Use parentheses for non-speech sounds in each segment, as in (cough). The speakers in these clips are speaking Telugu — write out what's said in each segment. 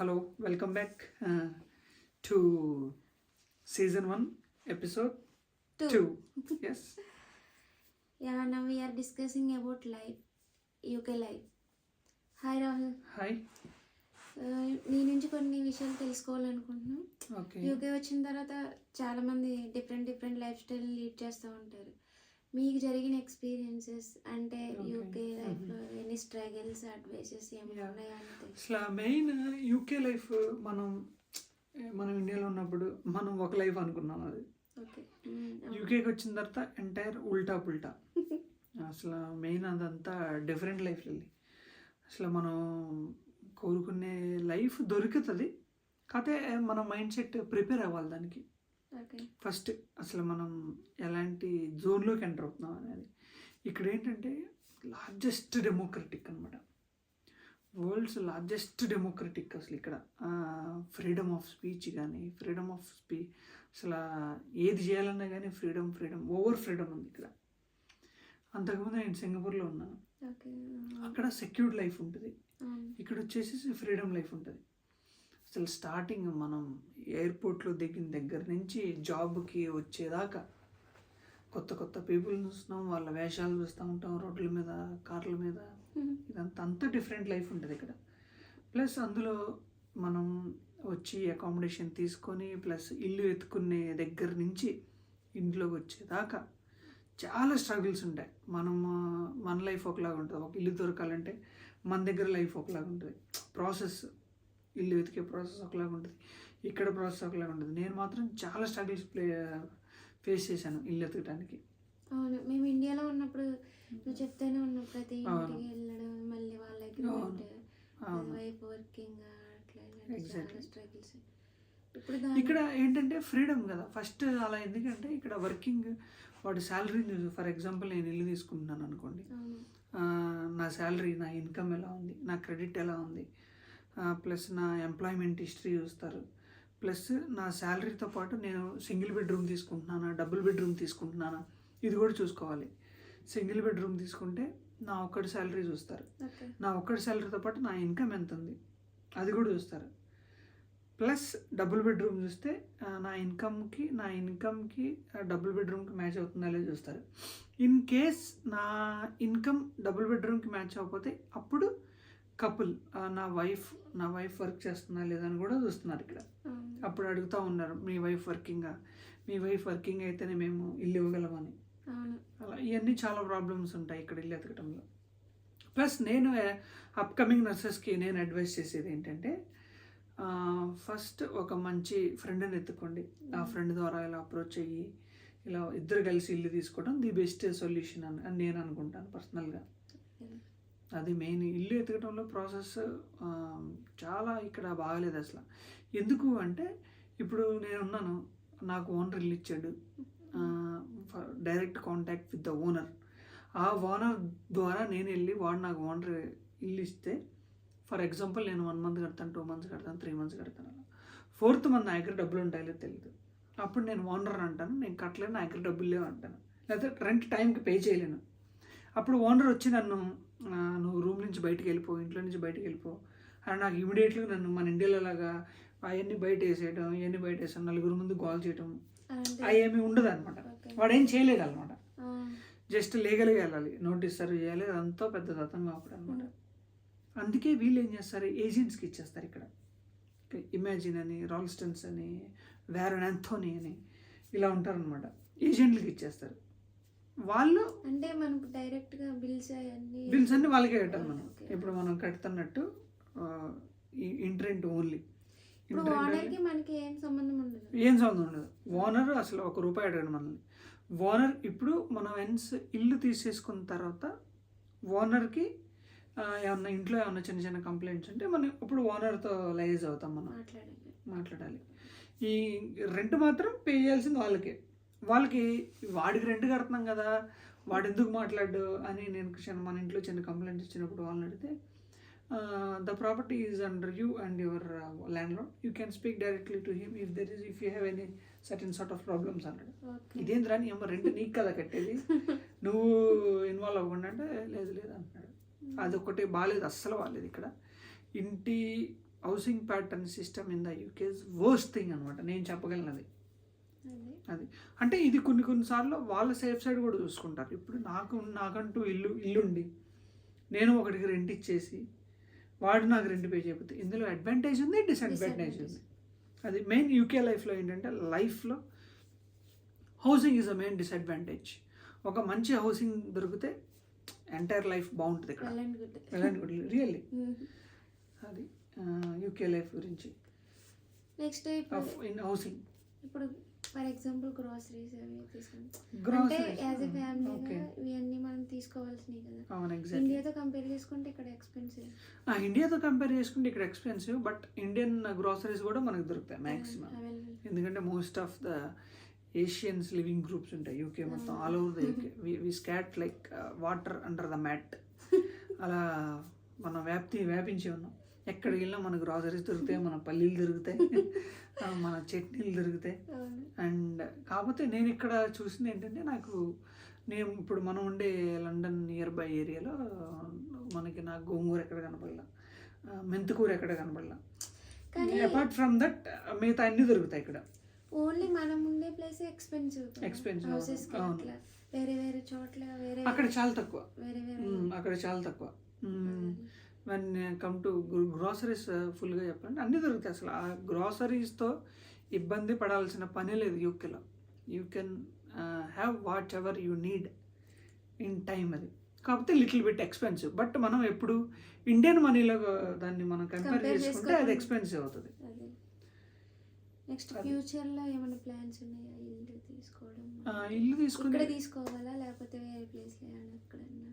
Hello welcome back to season one episode two yes yeah now we are discussing about life UK life hi Rahul hi మీ నుంచి కొన్ని విషయాలు తెలుసుకోవాలనుకుంటున్నాం. యూకే వచ్చిన తర్వాత చాలా మంది different different life style lead చేస్తూ ఉంటారు. మీకు జరిగిన ఎక్స్పీరియన్సెస్ అంటే. యూకే లైఫ్లో ఎన్ని స్ట్రగల్స్ అడ్వైసెస్ అసలు మెయిన్ యూకే లైఫ్ మనం మనం ఇండియాలో ఉన్నప్పుడు మనం ఒక లైఫ్ అనుకున్నాం అది. యూకేకి వచ్చిన తర్వాత ఎంటైర్ ఉల్టా పుల్టా. అసలు మెయిన్ అదంతా డిఫరెంట్ లైఫ్ వెళ్ళి అసలు మనం కోరుకునే లైఫ్ దొరుకుతుంది. కాకపోతే మన మైండ్ సెట్ ప్రిపేర్ అవ్వాలి దానికి. ఫస్ట్ అసలు మనం ఎలాంటి జోన్లోకి ఎంటర్ అవుతున్నాం అనేది. ఇక్కడ ఏంటంటే లార్జెస్ట్ డెమోక్రటిక్ అనమాట వరల్డ్స్ లార్జెస్ట్ డెమోక్రటిక్ అసలు ఇక్కడ. ఫ్రీడమ్ ఆఫ్ స్పీచ్ కానీ ఫ్రీడమ్ ఆఫ్ స్పీ అసలు ఏది చేయాలన్నా కానీ ఫ్రీడమ్ ఫ్రీడమ్ ఓవర్ ఫ్రీడమ్ ఉంది ఇక్కడ. అంతకుముందు నేను సింగపూర్లో ఉన్నాను. అక్కడ సెక్యూర్డ్ లైఫ్ ఉంటుంది. ఇక్కడ వచ్చేసి ఫ్రీడమ్ లైఫ్ ఉంటుంది. అసలు స్టార్టింగ్ మనం ఎయిర్పోర్ట్లో దిగిన దగ్గర నుంచి జాబ్కి వచ్చేదాకా కొత్త కొత్త పీపుల్ చూస్తున్నాం వాళ్ళ వేషాలు చూస్తూ ఉంటాం రోడ్ల మీద కార్ల మీద. ఇదంతా అంత డిఫరెంట్ లైఫ్ ఉంటుంది ఇక్కడ. ప్లస్ అందులో మనం వచ్చి అకామిడేషన్ తీసుకొని ప్లస్ ఇల్లు ఎత్తుకునే దగ్గర నుంచి ఇంట్లోకి వచ్చేదాకా చాలా స్ట్రగుల్స్ ఉంటాయి మనం మన లైఫ్ ఒకలాగా ఉంటుంది. ఒక ఇల్లు దొరకాలంటే మన దగ్గర లైఫ్ ఒకలాగా ఉంటుంది. ప్రాసెస్ ఇల్లు వెతికే ప్రాసెస్ ఒకలాగా ఉంటుంది. ఇక్కడ ప్రాసెస్ ఒకలాగా ఉంటుంది. నేను మాత్రం చాలా స్ట్రగుల్స్ ప్లే ఫేస్ చేశాను ఇల్లు ఎతకడానికి అవును. మేము ఇండియాలో ఉన్నప్పుడు నువ్వు చెప్తూనే ఉన్నావు ప్రతి అవును. ఇంటికి వెళ్ళడం మళ్ళీ వాళ్ళ. అగ్రిమెంట్ వైఫ్ వర్కింగ్ అట్లా స్ట్రగుల్స్ ఇక్కడ ఏంటంటే ఫ్రీడమ్ కదా. ఫస్ట్ అలా ఎందుకంటే ఇక్కడ వర్కింగ్ వాడు శాలరీ ఫర్ ఎగ్జాంపుల్ నేను ఇల్లు తీసుకుంటున్నాను అనుకోండి. నా శాలరీ నా ఇన్కమ్ ఎలా ఉంది? నా క్రెడిట్ ఎలా ఉంది? ప్లస్ నా ఎంప్లాయ్మెంట్ హిస్టరీ చూస్తారు. ప్లస్ నా శాలరీతో పాటు నేను సింగిల్ బెడ్రూమ్ తీసుకుంటున్నానా డబుల్ బెడ్రూమ్ తీసుకుంటున్నానా ఇది కూడా చూసుకోవాలి. సింగిల్ బెడ్రూమ్ తీసుకుంటే నా ఒక్కడి శాలరీ చూస్తారు. నా ఒక్కడి శాలరీతో పాటు నా ఇన్కమ్ ఎంత ఉంది అది కూడా చూస్తారు. ప్లస్ డబుల్ బెడ్రూమ్ చూస్తే నా ఇన్కమ్కి నా ఇన్కమ్కి డబుల్ బెడ్రూమ్కి మ్యాచ్ అవుతుందా లేదో చూస్తారు. ఇన్ కేస్ నా ఇన్కమ్ డబుల్ బెడ్రూమ్కి మ్యాచ్ అవ్వకపోతే అప్పుడు కపుల్ నా వైఫ్ నా వైఫ్ వర్క్ చేస్తుందా లేదా అని కూడా చూస్తున్నారు ఇక్కడ. అప్పుడు అడుగుతూ ఉన్నారు మీ వైఫ్ వర్కింగా మీ వైఫ్ వర్కింగ్ అయితేనే మేము ఇల్లు ఇవ్వగలమని అలా ఇవన్నీ చాలా ప్రాబ్లమ్స్ ఉంటాయి ఇక్కడ ఇల్లు ఎతకడంలో ప్లస్ నేను అప్కమింగ్ నర్సెస్కి నేను అడ్వైస్ చేసేది ఏంటంటే ఫస్ట్ ఒక మంచి ఫ్రెండ్ని ఎత్తుకోండి. ఆ ఫ్రెండ్ ద్వారా ఇలా అప్రోచ్ అయ్యి ఇలా ఇద్దరు కలిసి ఇల్లు తీసుకోవడం ది బెస్ట్ సొల్యూషన్ అని అని నేను అనుకుంటాను పర్సనల్గా. అది మెయిన్ ఇల్లు ఎతకడంలో ప్రాసెస్ చాలా ఇక్కడ బాగలేదు అసలు. ఎందుకు అంటే ఇప్పుడు నేనున్నాను నాకు ఓనర్ ఇల్లు ఇచ్చాడు. Direct contact with the owner. ఆ ఓనర్ ద్వారా నేను వెళ్ళి వాడు నాకు ఓనర్ ఇల్లు ఇస్తే ఫర్ ఎగ్జాంపుల్ నేను వన్ మంత్ కడతాను టూ మంత్స్ కడతాను త్రీ మంత్స్ కడతాను అలా. ఫోర్త్ మంత్ నా దగ్గర డబ్బులు ఉంటాయో తెలియదు అప్పుడు నేను ఓనర్ అంటాను నేను కట్టలేను నా దగ్గర డబ్బులు లేవు అంటాను. లేకపోతే రెంట్ టైంకి పే చేయలేను. అప్పుడు ఓనర్ వచ్చి నన్ను నువ్వు రూమ్ నుంచి బయటికి వెళ్ళిపో ఇంట్లో నుంచి బయటికి వెళ్ళిపో. అని నాకు ఇమీడియట్గా నన్ను మన ఇండియాలో లాగా అవన్నీ బయట వేసేయడం ఇవన్నీ బయట వేసాం నలుగురు ముందు కాల్ చేయడం అంటే అవి ఏమి ఉండదు అనమాట వాడు ఏం చేయలేడు అనమాట జస్ట్ లీగల్గా వెళ్ళాలి నోటీస్ సర్వ్ చేయాలి అదంతా పెద్ద తతంగా అప్పుడు అనమాట అందుకే వీళ్ళు ఏం చేస్తారు ఏజెంట్స్కి ఇచ్చేస్తారు ఇక్కడ. ఇమాజిన్ అని రాల్స్టన్స్ అని వ్యారన్ యాంథోనీ అని ఇలా ఉంటారనమాట ఏజెంట్లకి ఇచ్చేస్తారు. వాళ్ళు అంటే మనకు డైరెక్ట్గా బిల్స్ అవన్నీ బిల్స్ అన్ని వాళ్ళకే కట్టాలి మనం. ఇప్పుడు మనం కడుతున్నట్టు ఇంటరెంట్ ఓన్లీ. ఇప్పుడు మనకి ఏం సంబంధం ఉండదు? ఏం సంబంధం ఉండదు. ఓనర్ అసలు ఒక రూపాయి అడగడు మనల్ని. ఓనర్ ఇప్పుడు మనం ఎన్స్ ఇల్లు తీసేసుకున్న తర్వాత ఓనర్కి ఏమన్నా ఇంట్లో ఏమన్నా చిన్న చిన్న కంప్లైంట్స్ ఉంటే మనం ఇప్పుడు ఓనర్తో లైజ్ అవుతాం మనం. మాట్లాడాలి. ఈ రెంట్ మాత్రం పే చేయాల్సింది వాళ్ళకే. వాళ్ళకి వాడికి రెంట్ కడుతున్నాం కదా వాడు ఎందుకు మాట్లాడు అని నేను చిన్న మన ఇంట్లో చిన్న కంప్లైంట్ ఇచ్చినప్పుడు వాళ్ళని అడిగితే the property is under you and your landlord you can speak directly to him if there is if you have any certain sort of problems అన్నాడు. ఇదేంద్రా నీ అమ్మ రెంట్ నీకు కదా కట్టేది? నువ్వు ఇన్వాల్వ్ అవ్వకుండా అంటే లేదు లేదు అంటున్నాడు. అదొకటి బాగాలేదు అస్సలు బాగాలేదు ఇక్కడ. ఇంటి housing pattern system in the UK worst thing అనమాట నేను చెప్పగలిగినది. అదే అది. అంటే ఇది కొన్ని కొన్నిసార్లు వాళ్ళ సేఫ్ సైడ్ కూడా చూసుకుంటారు. ఇప్పుడు నాకు నాకంటూ ఇల్లు ఇల్లుండి. నేను ఒకటికి రెంట్ ఇచ్చేసి వాడు నాకు రెంట్ పే చేయకపోతే ఇందులో అడ్వాంటేజ్ ఉంది డిసడ్వాంటేజ్ ఉంది. అది మెయిన్ యూకే లైఫ్లో ఏంటంటే లైఫ్లో housing is a main disadvantage ఒక మంచి హౌసింగ్ దొరికితే ఎంటైర్ లైఫ్ బాగుంటుంది ఇక్కడ. రియల్లీ అది యూకే లైఫ్ గురించి. నెక్స్ట్ ఇన్ హౌసింగ్ ఇప్పుడు ఫర్ ఎగ్జాంపుల్ గ్రోసరీస్ అవి తీసుకుంటాం అంటే యాజ్ ఎ ఓకే ఫ్యామిలీగా ఇవన్నీ మనం తీసుకోవాల్సినవి కదా. ఇండియాతో కంపేర్ చేసుకుంటే ఇక్కడ ఎక్స్పెన్సివ్ ఆ, ఇండియాతో కంపేర్ చేసుకుంటే ఇక్కడ ఎక్స్పెన్సివ్ బట్ ఇండియన్ గ్రాసరీస్ కూడా మనకు దొరుకుతాయి మ్యాక్సిమం ఎందుకంటే most of the Asians living groups ఉంటాయి యూకే మొత్తం. All over the UK we scat like water under the mat అలా మనం వ్యాప్తి వ్యాపించి ఉన్నాం. ఎక్కడికి వెళ్ళినా మన గ్రాసరీస్ దొరుకుతాయి (laughs) మన పల్లీలు దొరుకుతాయి మన చట్నీలు దొరుకుతాయి. అండ్ కాకపోతే నేను ఇక్కడ చూసింది ఏంటంటే నాకు నేను ఇప్పుడు మనం ఉండే లండన్ నియర్ బై ఏరియాలో మనకి నా గోంగూర ఎక్కడ కనపడలా మెంతికూర ఎక్కడ కనపడలా. కానీ అపార్ట్ ఫ్రమ్ దట్ మిగతా అన్నీ దొరుకుతాయి ఇక్కడ. ఓన్లీ మనం ఉండే ప్లేస్ ఎక్స్పెన్సివ్. అట్లా వేరే వేరే చోట్ల వేరే అక్కడ చాలా తక్కువ. వేరే వేరే అక్కడ చాలా తక్కువ. వన్ కమ్ టు గ్రాసరీస్ ఫుల్గా చెప్పండి అన్నీ దొరుకుతాయి అసలు. ఆ గ్రాసరీస్తో ఇబ్బంది పడాల్సిన పనే లేదు యూకేలో you can have whatever you need in time అది. కాకపోతే లిటిల్ బిట్ ఎక్స్పెన్సివ్ బట్ మనం ఎప్పుడు ఇండియన్ మనీలో దాన్ని మనం కంపేర్ చేసుకుంటే అది. ఎక్స్పెన్సివ్ అవుతుంది. నెక్స్ట్ అది. ఫ్యూచర్లో ఏమైనా ప్లాన్స్ ఉన్నాయా? ఇల్లు తీసుకోవడం? ఇల్లు తీసుకోవాలా? లేకపోతే వేరే ప్లేస్లో ఏమైనా ఎక్కడన్నా?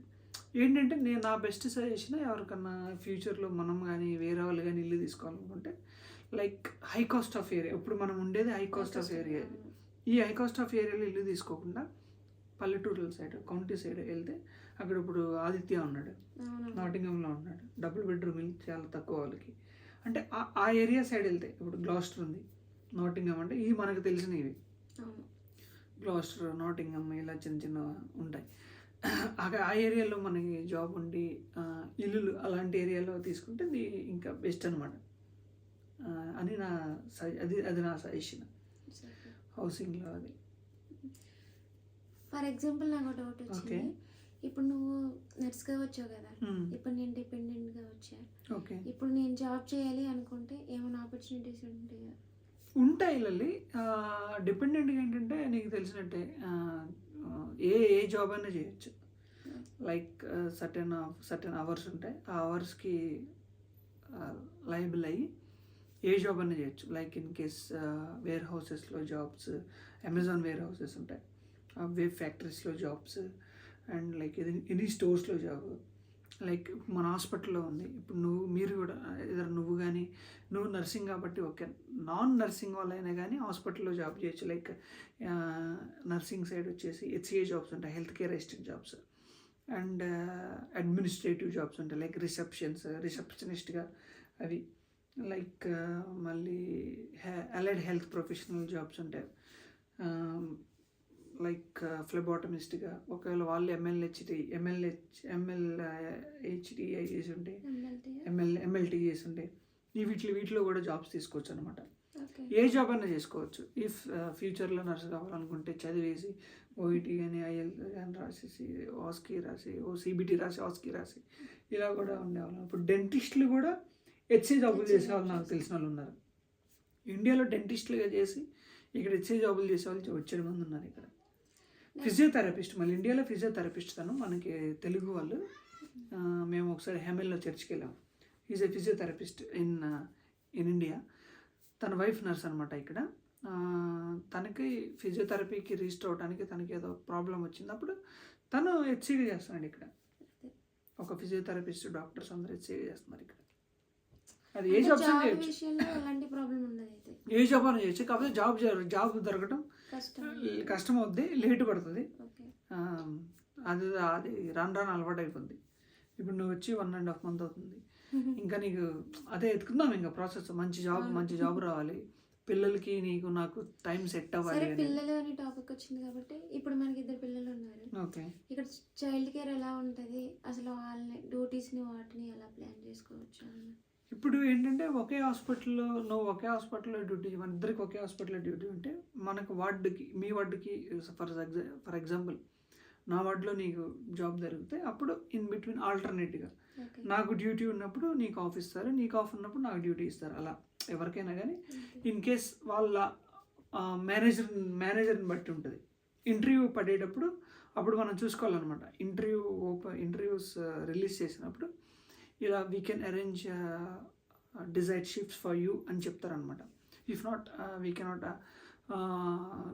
ఏంటంటే నేను నా బెస్ట్ సజెషన్ ఎవరికన్నా ఫ్యూచర్లో మనం కానీ వేరే వాళ్ళు కానీ ఇల్లు తీసుకోవాలనుకుంటే like high cost of area. ఇప్పుడు మనం ఉండేది హై కాస్ట్ ఆఫ్ ఏరియా. ఈ హై కాస్ట్ ఆఫ్ ఏరియాలో ఇల్లు తీసుకోకుండా పల్లెటూరుల సైడ్ కౌంటీ సైడ్ వెళ్తే అక్కడ ఇప్పుడు ఆదిత్య ఉన్నాడు నాటింగంలో ఉన్నాడు. డబుల్ బెడ్రూమ్ ఇల్లు చాలా తక్కువ వాళ్ళకి. అంటే ఆ- ఏరియా సైడ్ వెళ్తే ఇప్పుడు గ్లాస్టర్ ఉంది నాటింగం అంటే ఇవి మనకు తెలిసినవి. గ్లాస్టర్ నాటింగమ్ ఇలా చిన్న చిన్న ఉంటాయి. ఆ ఏరియాలో మనకి జాబ్ ఉండి ఇల్లులు అలాంటి ఏరియాలో తీసుకుంటే ఇది ఇంకా బెస్ట్ అనమాట అని నా సజ- అది అది నా సజెషన్. హౌసింగ్లో అది. ఫర్ ఎగ్జాంపుల్ నాకు డౌట్ వచ్చింది. Okay. ఇప్పుడు నువ్వు నర్స్గా వచ్చావు కదా. ఇప్పుడు నేను డిపెండెంట్గా వచ్చా? ఓకే. ఇప్పుడు నేను జాబ్ చేయాలి అనుకుంటే ఏమైనా ఆపర్చునిటీస్ ఉంటాయా? ఉంటాయి లల్లి డిపెండెంట్గా ఏంటంటే నీకు తెలిసినట్టే ఏ ఏ జాబ్ అయినా చేయొచ్చు. లైక్ సర్టెన్ సర్టెన్ అవర్స్ ఉంటాయి. ఆ అవర్స్కి లైబుల్ అయ్యి ఏ జాబ్ అయినా చేయొచ్చు. లైక్ ఇన్ కేస్ వేర్ హౌసెస్లో జాబ్స్ అమెజాన్ వేర్ హౌసెస్ ఉంటాయి. వేవ్ ఫ్యాక్టరీస్లో జాబ్స్ అండ్ లైక్ ఇది ఎనీ స్టోర్స్లో జాబ్. లైక్ మన హాస్పిటల్లో ఉంది. ఇప్పుడు నువ్వు మీరు కూడా ఏదైనా నువ్వు కానీ నువ్వు నర్సింగ్ కాబట్టి ఓకే. నాన్ నర్సింగ్ వాళ్ళైనా కానీ హాస్పిటల్లో జాబ్ చేయొచ్చు. లైక్ నర్సింగ్ సైడ్ వచ్చేసి హెచ్సిఏ జాబ్స్ ఉంటాయి health care assistant jobs. And administrative jobs ఉంటాయి లైక్ రిసెప్షన్స్ రిసెప్షనిస్ట్గా అవి. లైక్ మళ్ళీ అలైడ్ హెల్త్ ప్రొఫెషనల్ జాబ్స్ ఉంటాయి. లైక్ ఫ్లెబాటమిస్ట్గా. ఒకవేళ వాళ్ళు ఎంఎల్హెచ్డి ఎంఎల్హెచ్ ఎంఎల్ హెచ్డిఐ చేసి ఉంటే ఎమ్మెల్టీ ఎంఎల్ ఎంఎల్టీ చేసి ఉంటే ఈ వీటిలో వీటిలో కూడా జాబ్స్ తీసుకోవచ్చు అనమాట ఏ జాబ్ అయినా చేసుకోవచ్చు. ఇఫ్ ఫ్యూచర్లో నర్స్ కావాలనుకుంటే చదివేసి ఓఈటీ కానీ ఐఎల్ కానీ రాసేసి ఆస్కి రాసి ఓ సిబిటి రాసి ఆస్కి రాసి ఇలా కూడా ఉండేవాళ్ళం. ఇప్పుడు డెంటిస్టులు కూడా హెచ్ఏ జాబులు చేసేవాళ్ళు నాకు తెలిసిన వాళ్ళు ఉన్నారు. ఇండియాలో డెంటిస్టులుగా చేసి ఇక్కడ హెచ్ఏ జాబులు చేసేవాళ్ళు వచ్చేది మంది ఉన్నారు ఇక్కడ. ఫిజియోథెరపిస్ట్ మళ్ళీ ఇండియాలో ఫిజియోథెరపిస్ట్ తను మనకి తెలుగు వాళ్ళు మేము. ఒకసారి హెమెల్లో చర్చ్కి వెళ్ళాం. Is a physiotherapist in in India తన వైఫ్ నర్స్ అనమాట ఇక్కడ. తనకి ఫిజియోథెరపీకి రిజిస్టర్ అవడానికి తనకి ఏదో ప్రాబ్లం వచ్చినప్పుడు తను హెచ్సిగా చేస్తున్నాడు ఇక్కడ. ఒక ఫిజియోథెరపిస్ట్ డాక్టర్స్ అందరూ హెచ్సిగా చేస్తున్నారు ఇక్కడ. అది ఏ జాబ్ ఏ జాబ్ అని చేయొచ్చు. కాకపోతే జాబ్ జాబ్ దొరకడం కష్టం. అవుద్ది లేట్ పడుతుంది. అది అది రాను రాను అలవాటు అయిపోద్ది ఇప్పుడు నువ్వు వచ్చి వన్ అండ్ హాఫ్ మంత్ అవుతుంది. (laughs) ఇంకా నీకు అదే ఎత్తుకుందాం ఇంకా ప్రాసెస్. మంచి జాబ్. మంచి జాబ్ రావాలి. పిల్లలకి నీకు నాకు టైం సెట్ అవ్వాలి పిల్లలు అని టాపిక్ వచ్చింది కాబట్టి ఇప్పుడు మనకి ఇద్దరు పిల్లలు ఉన్నారు. ఓకే. ఇక్కడ చైల్డ్ కేర్ ఎలా ఉంటుంది? అసలు వాళ్ళని డ్యూటీస్ని వాటిని ఎలా ప్లాన్ చేసుకోవచ్చు? ఇప్పుడు ఏంటంటే ఒకే హాస్పిటల్లో నువ్వు ఒకే హాస్పిటల్లో డ్యూటీ మన ఇద్దరికి ఒకే హాస్పిటల్లో డ్యూటీ ఉంటే మనకు వార్డుకి మీ వార్డుకి ఫర్ ఫర్ ఎగ్జాంపుల్ నా వార్డులో నీకు జాబ్ జరిగితే అప్పుడు ఇన్ బిట్వీన్ ఆల్టర్నేట్గా. నాకు డ్యూటీ ఉన్నప్పుడు నీకు ఆఫ్ ఇస్తారు నీకు ఆఫ్ ఉన్నప్పుడు నాకు డ్యూటీ ఇస్తారు అలా ఎవరికైనా కానీ ఇన్ కేస్ వాళ్ళ మేనేజర్ మేనేజర్ని బట్టి ఉంటుంది. ఇంటర్వ్యూ పడేటప్పుడు అప్పుడు మనం చూసుకోవాలన్నమాట. ఇంటర్వ్యూ ఓపెన్ ఇంటర్వ్యూస్ రిలీజ్ చేసినప్పుడు ఇలా we can arrange desired shifts for you అని చెప్తారనమాట if not we cannot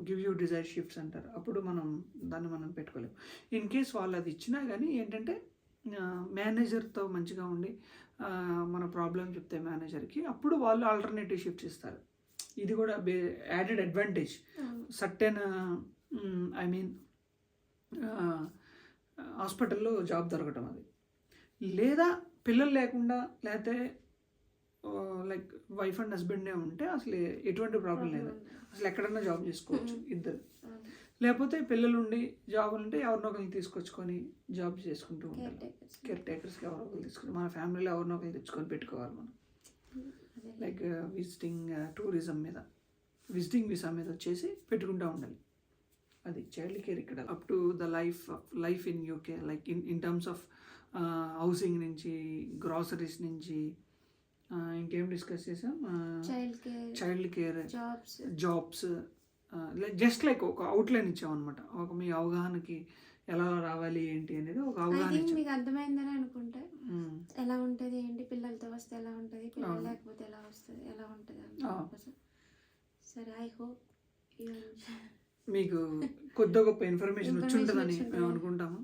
give you desire shifts అంటారు. అప్పుడు మనం దాన్ని మనం పెట్టుకోలేము. ఇన్ కేస్ వాళ్ళు అది ఇచ్చినా కానీ ఏంటంటే మేనేజర్తో మంచిగా ఉండి మన ప్రాబ్లం చెప్తే మేనేజర్కి అప్పుడు వాళ్ళు ఆల్టర్నేటివ్ షిఫ్ట్స్ ఇస్తారు. ఇది కూడా be added advantage. Certain I mean హాస్పిటల్లో జాబ్ దొరకటం అది. లేదా పిల్లలు లేకుండా లేకపోతే లైక్ వైఫ్ అండ్ హస్బెండే ఉంటే అసలు ఎటువంటి ప్రాబ్లం లేదు. అసలు ఎక్కడన్నా జాబ్ చేసుకోవచ్చు ఇద్దరు. లేకపోతే పిల్లలు ఉండి జాబ్ ఉంటే ఎవరినో ఒకరిని తీసుకొచ్చుకొని జాబ్ చేసుకుంటూ టేకర్స్ కేర్ టేకర్స్కి ఎవరో ఒకరు తీసుకుని మన ఫ్యామిలీలో ఎవరినో ఒకరు తెచ్చుకొని పెట్టుకోవాలి మనం. లైక్ విజిటింగ్ టూరిజం మీద విజిటింగ్ వీసా మీద వచ్చేసి పెట్టుకుంటూ ఉండాలి. అది చైల్డ్ కేర్ ఇక్కడ up to the life life in UK like in in terms of housing నుంచి గ్రాసరీస్ నుంచి uh, ఇంకేం డిస్కస్ చేసాం? Child care child care jobs jobs just like ఒక అవుట్లైన్ ఇచ్చామన్నమాట. ఒక మీ అవగాహనకి ఎలా రావాలి ఏంటి అనేది ఒక అవగాహన మీకు అర్థమైందని అనుకుంటా మ్మ్. ఎలా ఉంటుంది ఏంటి? పిల్లలతో వస్తే ఎలా ఉంటుంది? పిల్లలు. లేకపోతే ఎలా వస్తుంది? ఎలా ఉంటుంది సరే ఐ హోప్ మీకు కొద్ది గొప్ప ఇన్ఫర్మేషన్ వచ్చి ఉంటుందని మేము. అనుకుంటాము.